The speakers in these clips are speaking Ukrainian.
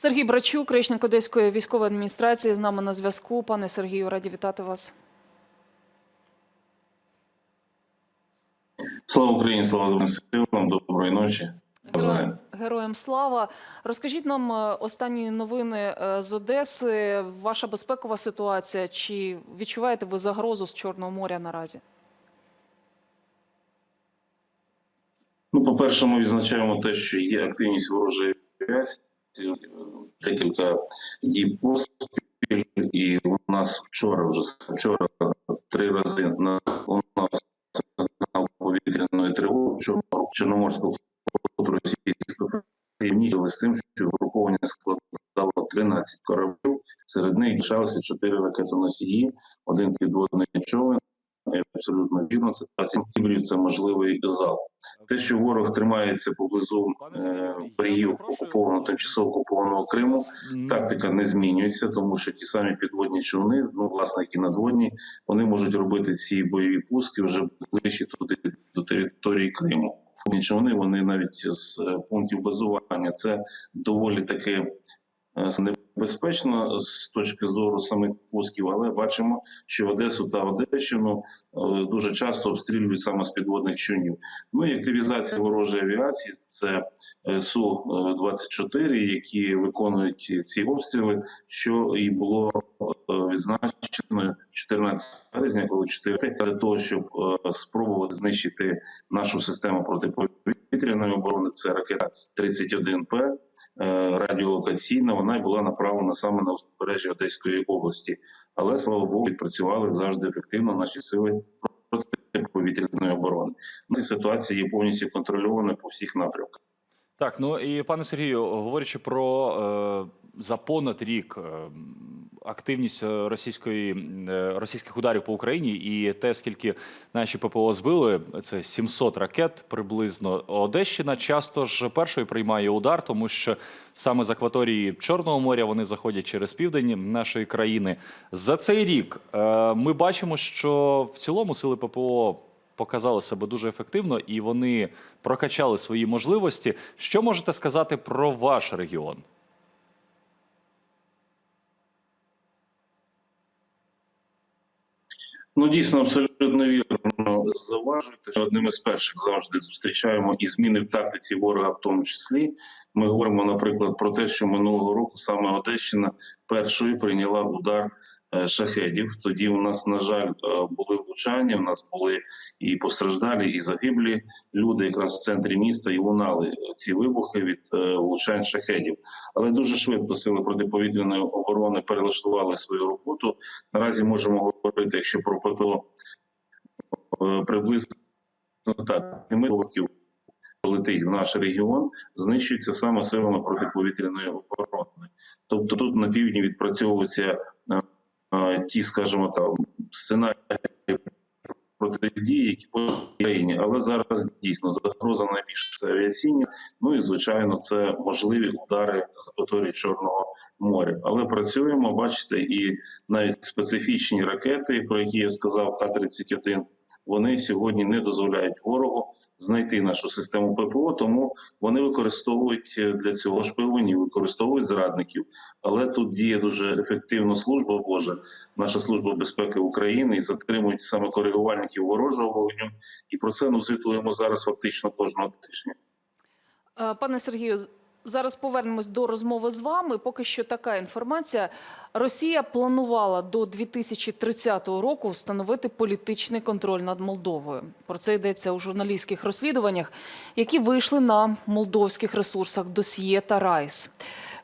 Сергій Брачук, речник Одеської військової адміністрації, з нами на зв'язку. Пане Сергію, раді вітати вас. Слава Україні, слава Збройним силам, доброї ночі. Героям, героям слава. Розкажіть нам е, останні новини е, з Одеси. Ваша безпекова ситуація. Чи відчуваєте ви загрозу з Чорного моря наразі? Ну, по-перше, ми відзначаємо те, що є активність ворожої авіації, декілька діб поспіль, і у нас вчора вже вчора три рази на у нас на повітряної тривоги Чорноморського флоту Російської Федерації з тим, що угруповання складало 13 кораблів, серед них лишалося 4 ракетоносії, один підводний човен. Абсолютно вірно, це 20 це можливий зал. Те, що ворог тримається поблизу е, берегів окупованого тимчасово окупованого Криму, тактика не змінюється, тому що ті самі підводні човни, ну власне, які надводні, вони можуть робити ці бойові пуски вже ближче туди до території Криму. Підводні човни вони навіть з е, пунктів базування. Це доволі таки е, небезпечно з точки зору самих пусків, але бачимо, що Одесу та Одещину е, дуже часто обстрілюють саме з підводних човнів. Ну і активізація ворожої авіації це е, су 24 які виконують ці обстріли, що і було е, відзначено 14 березня, коли 4 для того, щоб спробувати знищити нашу систему протиповітряної оборони. Це ракета 31 П е, радіолокаційна. Вона була направлена саме на узбережжя Одеської області. Але слава Богу, відпрацювали завжди ефективно наші сили протиповітряної оборони. Ці ситуації є повністю контрольовані по всіх напрямках. Так, ну і пане Сергію, говорячи про е, за понад рік е, активність е, російської е, російських ударів по Україні і те, скільки наші ППО збили, це 700 ракет приблизно. Одещина часто ж першою приймає удар, тому що саме з акваторії Чорного моря вони заходять через південь нашої країни. За цей рік е, ми бачимо, що в цілому сили ППО показали себе дуже ефективно і вони прокачали свої можливості. Що можете сказати про ваш регіон? Ну дійсно абсолютно вірно зауважуєте. що Одним із перших завжди зустрічаємо і зміни в тактиці ворога, в тому числі. Ми говоримо, наприклад, про те, що минулого року саме Одещина першою прийняла удар шахедів. Тоді у нас, на жаль, е, були влучання. У нас були і постраждалі, і загиблі люди, якраз в центрі міста, і лунали ці вибухи від е, влучань шахедів. Але дуже швидко сили протиповітряної оборони перелаштували свою роботу. Наразі можемо говорити, якщо про ППО е, приблизно так, років летить в наш регіон, знищується саме силами протиповітряної оборони. Тобто тут на півдні відпрацьовуються е, е, ті, скажімо там, сценарії протидії, які по країні, але зараз дійсно загроза найбільше це авіаційні. Ну і звичайно, це можливі удари з акваторії Чорного моря. Але працюємо, бачите, і навіть специфічні ракети, про які я сказав, Х-31, вони сьогодні не дозволяють ворогу знайти нашу систему ППО, тому вони використовують е, для цього шпигунів, використовують зрадників. Але тут діє дуже ефективно служба Божа, наша служба безпеки України і затримують саме коригувальників ворожого вогню. І про це ми звітуємо зараз фактично кожного тижня. Е, Пане Сергію, зараз повернемось до розмови з вами. Поки що така інформація. Росія планувала до 2030 року встановити політичний контроль над Молдовою. Про це йдеться у журналістських розслідуваннях, які вийшли на молдовських ресурсах Досьє та Райс.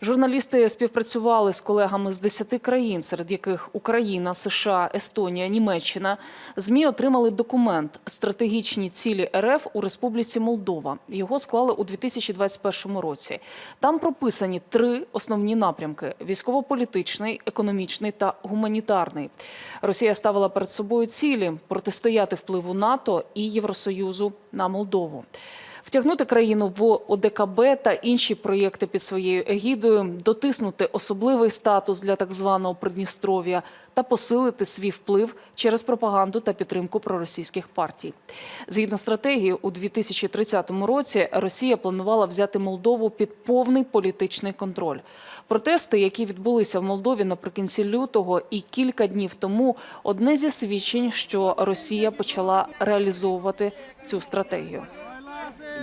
Журналісти співпрацювали з колегами з 10 країн, серед яких Україна, США, Естонія, Німеччина. ЗМІ отримали документ «Стратегічні цілі РФ у Республіці Молдова». Його склали у 2021 році. Там прописані три основні напрямки: військово-політичний, економічний та гуманітарний. Росія ставила перед собою цілі протистояти впливу НАТО і Євросоюзу на Молдову. Втягнути країну в ОДКБ та інші проєкти під своєю егідою, дотиснути особливий статус для так званого Придністров'я та посилити свій вплив через пропаганду та підтримку проросійських партій. Згідно стратегії, у 2030 році Росія планувала взяти Молдову під повний політичний контроль. Протести, які відбулися в Молдові наприкінці лютого і кілька днів тому, одне зі свідчень, що Росія почала реалізовувати цю стратегію.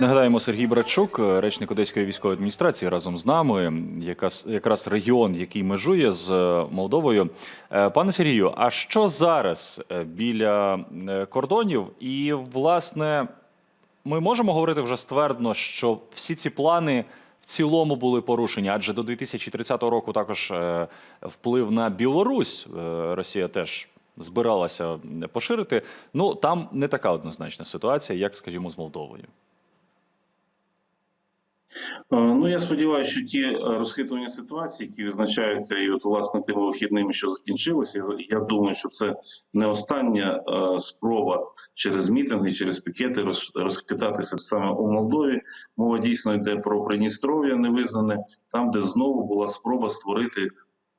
Нагадаємо, Сергій Брачук, речник Одеської військової адміністрації, разом з нами, якраз, якраз регіон, який межує з е, Молдовою. Е, Пане Сергію, а що зараз е, біля е, кордонів? І, власне, ми можемо говорити вже ствердно, що всі ці плани в цілому були порушені, адже до 2030 року також е, вплив на Білорусь е, Росія теж збиралася поширити. Ну там не така однозначна ситуація, як, скажімо, з Молдовою. Е, Ну я сподіваюся, що ті е, розхитування ситуації, які визначаються, і от власне тими вихідними, що закінчилися, я- думаю, що це не остання е, спроба через мітинги, через пікети роз- розхитатися саме у Молдові. Мова дійсно йде про Придністров'я невизнане, там, де знову була спроба створити.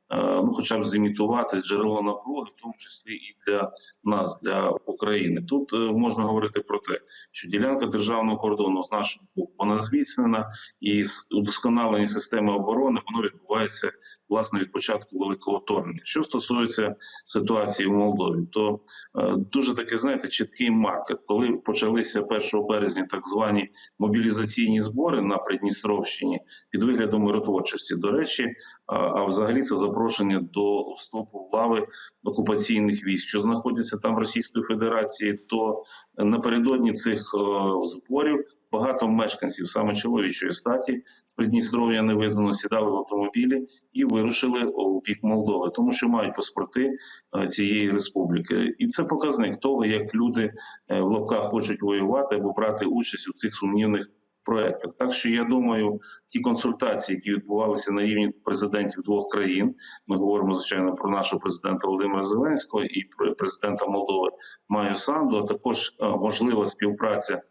Е, Ну, хоча б зімітувати джерело напруги, в тому числі і для нас, для України. Тут е, можна говорити про те, що ділянка державного кордону з нашого боку вона зміцнена, і удосконалення системи оборони воно відбувається власне від початку великого вторгнення. Що стосується ситуації в Молдові, то е, дуже таки знаєте чіткий маркер, коли почалися 1 березня так звані мобілізаційні збори на Придністровщині під виглядом миротворчості. До речі, а, взагалі це запрошення до вступу в лави окупаційних військ, що знаходяться там в Російської Федерації, то напередодні цих е, зборів багато мешканців саме чоловічої статі Придністров'я невизнано сідали в автомобілі і вирушили у бік Молдови, тому що мають паспорти е, цієї республіки, і це показник того, як люди е, в лапках хочуть воювати або брати участь у цих сумнівних проектах. Так що я думаю, ті консультації, які відбувалися на рівні президентів двох країн, ми говоримо звичайно про нашого президента Володимира Зеленського і про президента Молдови Маю Санду, а також е, можлива співпраця е,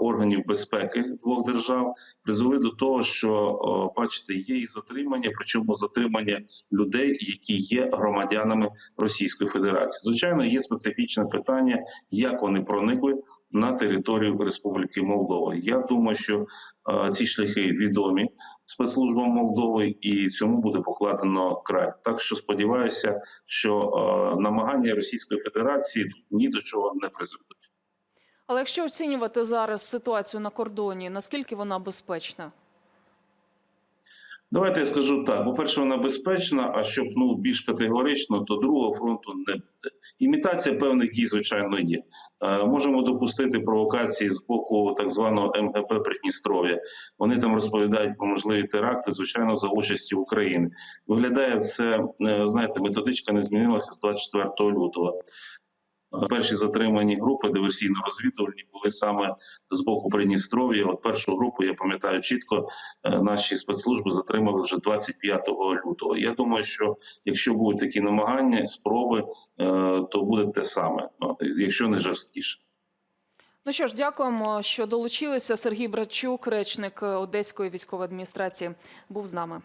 органів безпеки двох держав, призвели до того, що е, бачите, є і затримання, причому затримання людей, які є громадянами Російської Федерації. Звичайно, є специфічне питання, як вони проникли на територію Республіки Молдова. Я думаю, що е, ці шляхи відомі спецслужбам Молдови, і цьому буде покладено край. Так що сподіваюся, що е, намагання Російської Федерації ні до чого не призведуть. Але якщо оцінювати зараз ситуацію на кордоні, наскільки вона безпечна? Давайте я скажу так: по-перше, вона безпечна. А щоб ну більш категорично, то другого фронту не буде. Імітація певних дій, звичайно, є. Е, можемо допустити провокації з боку так званого МГП Придністров'я. Вони там розповідають про можливі теракти, звичайно, за участі України. Виглядає це, е, знаєте, методичка не змінилася з 24 лютого. Перші затримані групи диверсійно-розвідувальні були саме з боку Придністров'я. От першу групу я пам'ятаю чітко. е, Наші спецслужби затримали вже 25 лютого. Я думаю, що якщо будуть такі намагання, спроби, е, то буде те саме, якщо не жорсткіше. Ну що ж, дякуємо, що долучилися. Сергій Братчук, речник Одеської військової адміністрації, був з нами.